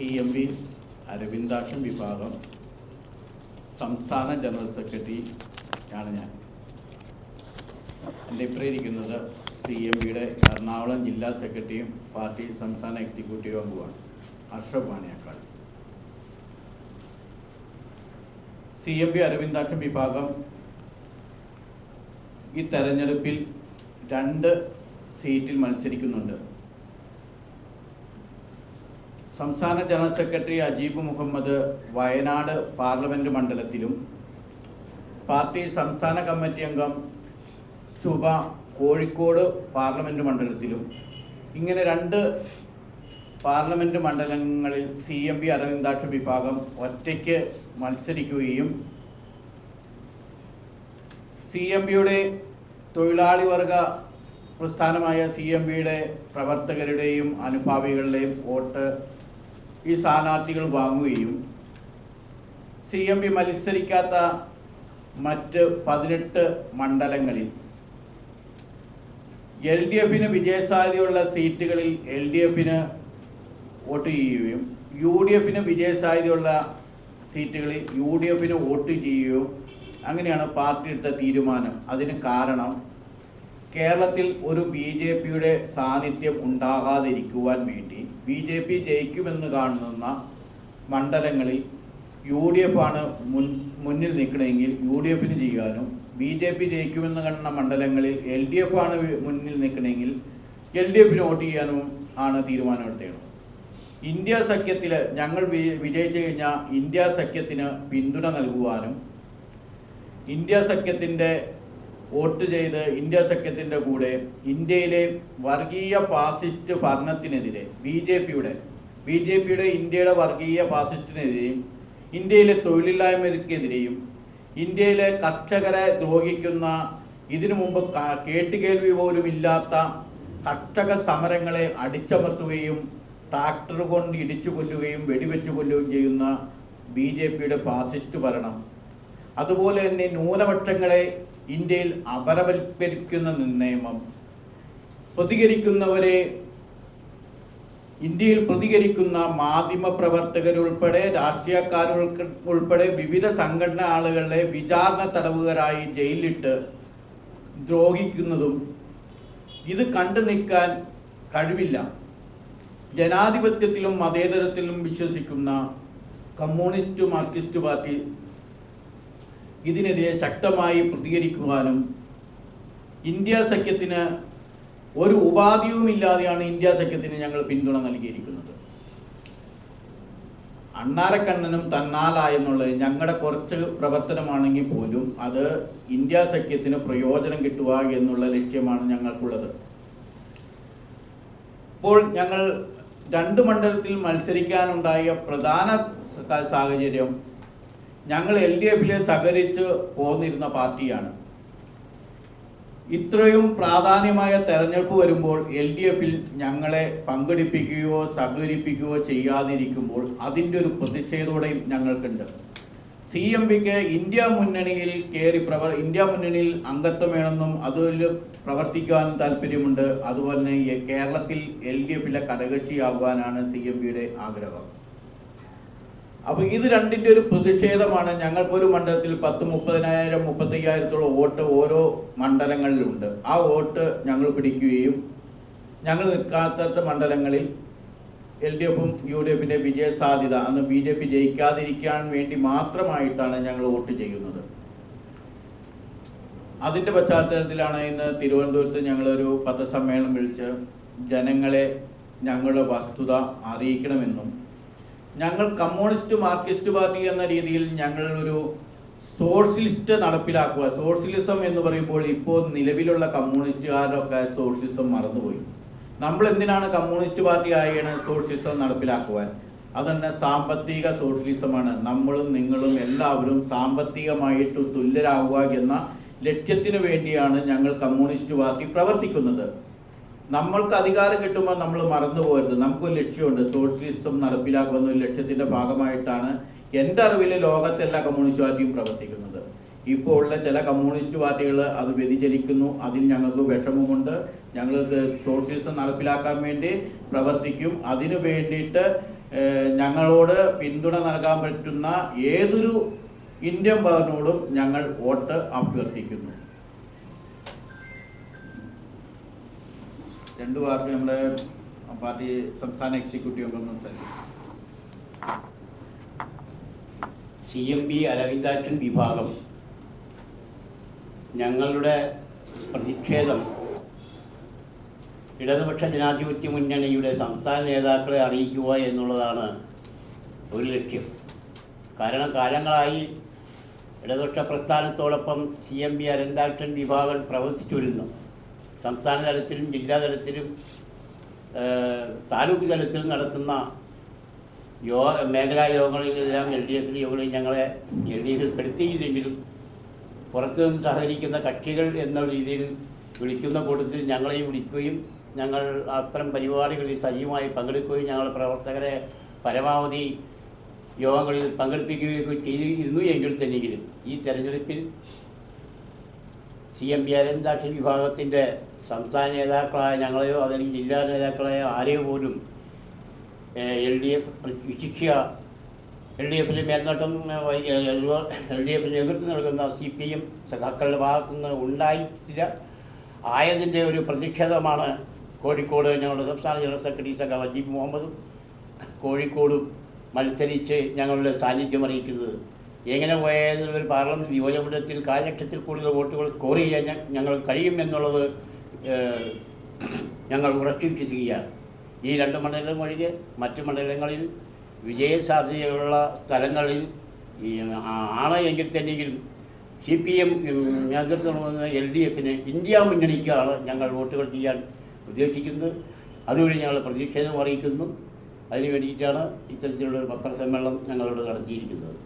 C M V Aravindakshan വിഭാഗം സംസ്ഥാന general secretary ആണ് ഞാൻ. എന്റെ ഇപ്പുറം ഇരിക്കുന്നത് സി എം വിയുടെ എറണാകുളം ജില്ലാ സെക്രട്ടറിയും പാർട്ടി സംസ്ഥാന executive അംഗവുമാണ്. Ashraf Vaniyakkal C M V Aravindakshan വിഭാഗം ഈ തെരഞ്ഞെടുപ്പിൽ രണ്ട് സീറ്റിൽ മത്സരിക്കുന്നുണ്ട്. സംസ്ഥാന general secretary Ajeeb Muhammad Wayanad parliament മണ്ഡലത്തിലും പാർട്ടി സംസ്ഥാന കമ്മിറ്റി അംഗം സുബ കോഴിക്കോട് പാർലമെന്റ് മണ്ഡലത്തിലും. ഇങ്ങനെ രണ്ട് പാർലമെന്റ് മണ്ഡലങ്ങളിൽ സി എം പി അരവിന്ദാക്ഷ വിഭാഗം ഒറ്റയ്ക്ക് മത്സരിക്കുകയും സി എം പിയുടെ തൊഴിലാളി വർഗ പ്രസ്ഥാനമായ സി എം പിയുടെ പ്രവർത്തകരുടെയും അനുഭാവികളുടെയും വോട്ട് ഈ സ്ഥാനാർത്ഥികൾ വാങ്ങുകയും സി എം പി മത്സരിക്കാത്ത മറ്റ് പതിനെട്ട് മണ്ഡലങ്ങളിൽ എൽ ഡി എഫിന് വിജയസാധ്യതയുള്ള സീറ്റുകളിൽ എൽ ഡി എഫിന് വോട്ട് ചെയ്യുകയും യു ഡി എഫിന് വിജയസാധ്യതയുള്ള സീറ്റുകളിൽ യു ഡി എഫിന് വോട്ട് ചെയ്യുകയും അങ്ങനെയാണ് പാർട്ടി എടുത്ത തീരുമാനം. അതിന് കാരണം കേരളത്തിൽ ഒരു ബി ജെ പിയുടെ സാന്നിധ്യം ഉണ്ടാകാതിരിക്കുവാൻ വേണ്ടി ബി ജെ പി ജയിക്കുമെന്ന് കാണുന്ന മണ്ഡലങ്ങളിൽ യു ഡി എഫ് ആണ് മുൻ മുന്നിൽ നിൽക്കണമെങ്കിൽ യു ഡി എഫിന് ചെയ്യാനും ബി ജെ പി ജയിക്കുമെന്ന് കാണുന്ന മണ്ഡലങ്ങളിൽ എൽ ഡി എഫ് ആണ് മുന്നിൽ നിൽക്കണമെങ്കിൽ എൽ ഡി എഫിന് വോട്ട് ചെയ്യാനും ആണ് തീരുമാനമെടുത്തത് ഇന്ത്യ സഖ്യത്തിൽ ഞങ്ങൾ വിജയിച്ചു കഴിഞ്ഞാൽ ഇന്ത്യ സഖ്യത്തിന് പിന്തുണ നൽകുവാനും ഇന്ത്യ സഖ്യത്തിന്റെ വോട്ട് ചെയ്ത് ഇന്ത്യ സഖ്യത്തിന്റെ കൂടെ ഇന്ത്യയിലെ വർഗീയ ഫാസിസ്റ്റ് ഭരണത്തിനെതിരെ ബി ജെ പിയുടെ ബി ജെ പിയുടെ ഇന്ത്യയുടെ വർഗീയ ഫാസിസ്റ്റിനെതിരെയും ഇന്ത്യയിലെ തൊഴിലില്ലായ്മയ്ക്കെതിരെയും ഇന്ത്യയിലെ കർഷകരെ ദ്രോഹിക്കുന്ന ഇതിനു മുമ്പ് കേട്ടുകേൾവി പോലും ഇല്ലാത്ത കർഷക സമരങ്ങളെ അടിച്ചമർത്തുകയും ട്രാക്ടർ കൊണ്ട് ഇടിച്ചു കൊല്ലുകയും വെടിവെച്ച് കൊല്ലുകയും ചെയ്യുന്ന ബി ജെ പിയുടെ ഫാസിസ്റ്റ് ഭരണം. അതുപോലെ തന്നെ ന്യൂനപക്ഷങ്ങളെ ഇന്ത്യയിൽ അപരവൽക്കരിക്കുന്ന നിയമം പ്രതികരിക്കുന്നവരെ ഇന്ത്യയിൽ പ്രതികരിക്കുന്ന മാധ്യമ പ്രവർത്തകരുൾപ്പെടെ രാഷ്ട്രീയക്കാരുൾക്ക് ഉൾപ്പെടെ വിവിധ സംഘടന ആളുകളെ വിചാരണ തടവുകാരായി ജയിലിലിട്ട് ദ്രോഹിക്കുന്നതും ഇത് കണ്ടു നിൽക്കാൻ കഴിവില്ല. ജനാധിപത്യത്തിലും മതേതരത്തിലും വിശ്വസിക്കുന്ന കമ്മ്യൂണിസ്റ്റ് മാർക്സിസ്റ്റ് പാർട്ടി ഇതിനെതിരെ ശക്തമായി പ്രതികരിക്കുവാനും ഇന്ത്യ സഖ്യത്തിന് ഒരു ഉപാധിയുമില്ലാതെയാണ് ഇന്ത്യ സഖ്യത്തിന് ഞങ്ങൾ പിന്തുണ നൽകിയിരിക്കുന്നത്. അണ്ണാരക്കണ്ണനും തന്നാല ഞങ്ങളുടെ കുറച്ച് പ്രവർത്തനമാണെങ്കിൽ പോലും അത് ഇന്ത്യ സഖ്യത്തിന് പ്രയോജനം കിട്ടുക എന്നുള്ള ലക്ഷ്യമാണ് ഞങ്ങൾക്കുള്ളത്. ഇപ്പോൾ ഞങ്ങൾ രണ്ട് മണ്ഡലത്തിൽ മത്സരിക്കാനുണ്ടായ പ്രധാന സാഹചര്യം ഞങ്ങൾ എൽ ഡി എഫിൽ സഹകരിച്ച് പോന്നിരുന്ന പാർട്ടിയാണ്. ഇത്രയും പ്രാധാന്യമായ തെരഞ്ഞെടുപ്പ് വരുമ്പോൾ എൽ ഡി എഫിൽ ഞങ്ങളെ പങ്കെടുപ്പിക്കുകയോ സഹകരിപ്പിക്കുകയോ ചെയ്യാതിരിക്കുമ്പോൾ അതിന്റെ ഒരു പ്രതിഷേധോടെയും ഞങ്ങൾക്കുണ്ട്. സി എം പിക്ക് ഇന്ത്യ മുന്നണിയിൽ കയറി പ്രവർ ഇന്ത്യ മുന്നണിയിൽ അംഗത്വം വേണമെന്നും അതിൽ പ്രവർത്തിക്കാനും താല്പര്യമുണ്ട്. അതുപോലെ തന്നെ കേരളത്തിൽ എൽ ഡി എഫിലെ ഘടകക്ഷിയാകുവാനാണ് സി എം പിയുടെ ആഗ്രഹം. അപ്പോൾ ഇത് രണ്ടിന്റെ ഒരു പ്രതിഷേധമാണ്. ഞങ്ങൾക്കൊരു മണ്ഡലത്തിൽ പത്ത് മുപ്പതിനായിരം മുപ്പത്തയ്യായിരത്തോളം വോട്ട് ഓരോ മണ്ഡലങ്ങളിലുണ്ട്. ആ വോട്ട് ഞങ്ങൾ പിടിക്കുകയും ഞങ്ങൾ നിൽക്കാത്ത മണ്ഡലങ്ങളിൽ എൽ ഡി എഫും യു ഡി എഫിന്റെ വിജയ സാധ്യത അന്ന് ബി ജെ പി ജയിക്കാതിരിക്കാൻ വേണ്ടി മാത്രമായിട്ടാണ് ഞങ്ങൾ വോട്ട് ചെയ്യുന്നത്. അതിന്റെ പശ്ചാത്തലത്തിലാണ് ഇന്ന് തിരുവനന്തപുരത്ത് ഞങ്ങളൊരു പത്രസമ്മേളനം വിളിച്ച് ജനങ്ങളെ ഞങ്ങളുടെ വസ്തുത അറിയിക്കണമെന്നും ഞങ്ങൾ കമ്മ്യൂണിസ്റ്റ് മാർക്സിസ്റ്റ് പാർട്ടി എന്ന രീതിയിൽ ഞങ്ങൾ ഒരു സോഷ്യലിസ്റ്റ് നടപ്പിലാക്കുക. സോഷ്യലിസം എന്ന് പറയുമ്പോൾ ഇപ്പോൾ നിലവിലുള്ള കമ്മ്യൂണിസ്റ്റുകാരൊക്കെ സോഷ്യലിസം മറന്നുപോയി. നമ്മൾ എന്തിനാണ് കമ്മ്യൂണിസ്റ്റ് പാർട്ടി ആയാണ് സോഷ്യലിസം നടപ്പിലാക്കുവാൻ? അതുതന്നെ സാമ്പത്തിക സോഷ്യലിസമാണ്. നമ്മളും നിങ്ങളും എല്ലാവരും സാമ്പത്തികമായിട്ട് തുല്യരാകുക എന്ന ലക്ഷ്യത്തിനു വേണ്ടിയാണ് ഞങ്ങൾ കമ്മ്യൂണിസ്റ്റ് പാർട്ടി പ്രവർത്തിക്കുന്നത്. നമ്മൾക്ക് അധികാരം കിട്ടുമ്പോൾ നമ്മൾ മറന്നു പോകരുത്. നമുക്കൊരു ലക്ഷ്യമുണ്ട്. സോഷ്യലിസം നടപ്പിലാക്കുന്ന ഒരു ലക്ഷ്യത്തിന്റെ ഭാഗമായിട്ടാണ് എന്റെ അറിവിൽ ലോകത്തെല്ലാ കമ്മ്യൂണിസ്റ്റ് പാർട്ടിയും പ്രവർത്തിക്കുന്നത്. ഇപ്പോൾ ഉള്ള ചില കമ്മ്യൂണിസ്റ്റ് പാർട്ടികൾ അത് വ്യതിചലിക്കുന്നു. അതിൽ ഞങ്ങൾക്ക് വിഷമമുണ്ട്. ഞങ്ങൾ സോഷ്യലിസം നടപ്പിലാക്കാൻ വേണ്ടി പ്രവർത്തിക്കും. അതിനു വേണ്ടിയിട്ട് ഞങ്ങളോട് പിന്തുണ നൽകാൻ പറ്റുന്ന ഏതൊരു ഇന്ത്യൻ ഭവനോടും ഞങ്ങൾ വോട്ട് അഭ്യർത്ഥിക്കുന്നു. രണ്ട് വാക്ക് നമ്മുടെ പാർട്ടി സംസ്ഥാന എക്സിക്യൂട്ടീവ് അംഗം സംസാരിക്കും സി എം പി അരവിന്ദാക്ഷൻ വിഭാഗം. ഞങ്ങളുടെ പ്രതിഷേധം ഇടതുപക്ഷ ജനാധിപത്യ മുന്നണിയുടെ സംസ്ഥാന നേതാക്കളെ അറിയിക്കുക എന്നുള്ളതാണ് ഒരു ലക്ഷ്യം. കാരണം കാലങ്ങളായി ഇടതുപക്ഷ പ്രസ്ഥാനത്തോടൊപ്പം സി എം പി അരവിന്ദാക്ഷൻ വിഭാഗം പ്രവർത്തിച്ചു വരുന്നു സംസ്ഥാന തലത്തിലും ജില്ലാ തലത്തിലും താലൂക്ക് തലത്തിലും നടത്തുന്ന യോഗ മേഖലാ യോഗങ്ങളിലെല്ലാം എൽ ഡി എഫിന്റെ യോഗങ്ങളിൽ ഞങ്ങളെ എൽ ഡി എഫിൽ പെടുത്തിയില്ലെങ്കിലും പുറത്തു നിന്ന് സഹകരിക്കുന്ന കക്ഷികൾ എന്ന രീതിയിൽ വിളിക്കുന്ന കൂട്ടത്തിൽ ഞങ്ങളെയും വിളിക്കുകയും ഞങ്ങൾ അത്തരം പരിപാടികളിൽ സജീവമായി പങ്കെടുക്കുകയും ഞങ്ങളുടെ പ്രവർത്തകരെ പരമാവധി യോഗങ്ങളിൽ പങ്കെടുപ്പിക്കുകയൊക്കെ ചെയ്തിരുന്നു എങ്കിൽ തന്നെയെങ്കിലും ഈ തെരഞ്ഞെടുപ്പിൽ സി എം പി അരവിന്ദാക്ഷി വിഭാഗത്തിന്റെ സംസ്ഥാന നേതാക്കളായ ഞങ്ങളെയോ അല്ലെങ്കിൽ ജില്ലാ നേതാക്കളായ ആരെയോ പോലും എൽ ഡി എഫ് വിശിഷ്യ എൽ ഡി എഫിന്റെ മേൽനോട്ടം എൽ ഡി എഫിന് നേതൃത്വം നൽകുന്ന സി പി എം സഖാക്കളുടെ ഭാഗത്തു നിന്ന് ഉണ്ടായിട്ടില്ല. ആയതിന്റെ ഒരു പ്രതിഷേധമാണ് കോഴിക്കോട് ഞങ്ങളുടെ സംസ്ഥാന ജനറൽ സെക്രട്ടറി സഖ വജീബ് മുഹമ്മദും കോഴിക്കോടും മത്സരിച്ച് ഞങ്ങളുടെ സാന്നിധ്യം അറിയിക്കുന്നത്. എങ്ങനെ പോയാലും ഒരു പാർലമെന്റ് നിയോജകമണ്ഡലത്തിൽ കാൽ ലക്ഷത്തിൽ കൂടുതൽ വോട്ടുകൾ സ്കോർ ചെയ്യാൻ ഞങ്ങൾ കഴിയുമെന്നുള്ളത് ഞങ്ങൾ ഉറച്ചു വിശ്വസിക്കുകയാണ് ഈ രണ്ട് മണ്ഡലം ഒഴികെ മറ്റ് മണ്ഡലങ്ങളിൽ വിജയ സാധ്യതയുള്ള സ്ഥലങ്ങളിൽ ഈ ആണ് എങ്കിൽ തന്നെയും സി പി എം നേതൃത്വം എൽ ഡി എഫിന് ഇന്ത്യ മുന്നണിക്കാണ് ഞങ്ങൾ വോട്ടുകൾ ചെയ്യാൻ ഉദ്ദേശിക്കുന്നത്. അതുവഴി ഞങ്ങൾ പ്രതിഷേധം അറിയിക്കുന്നു. അതിനു വേണ്ടിയിട്ടാണ് ഇത്തരത്തിലുള്ള ഒരു പത്രസമ്മേളനം ഞങ്ങളോട് നടത്തിയിരിക്കുന്നത്.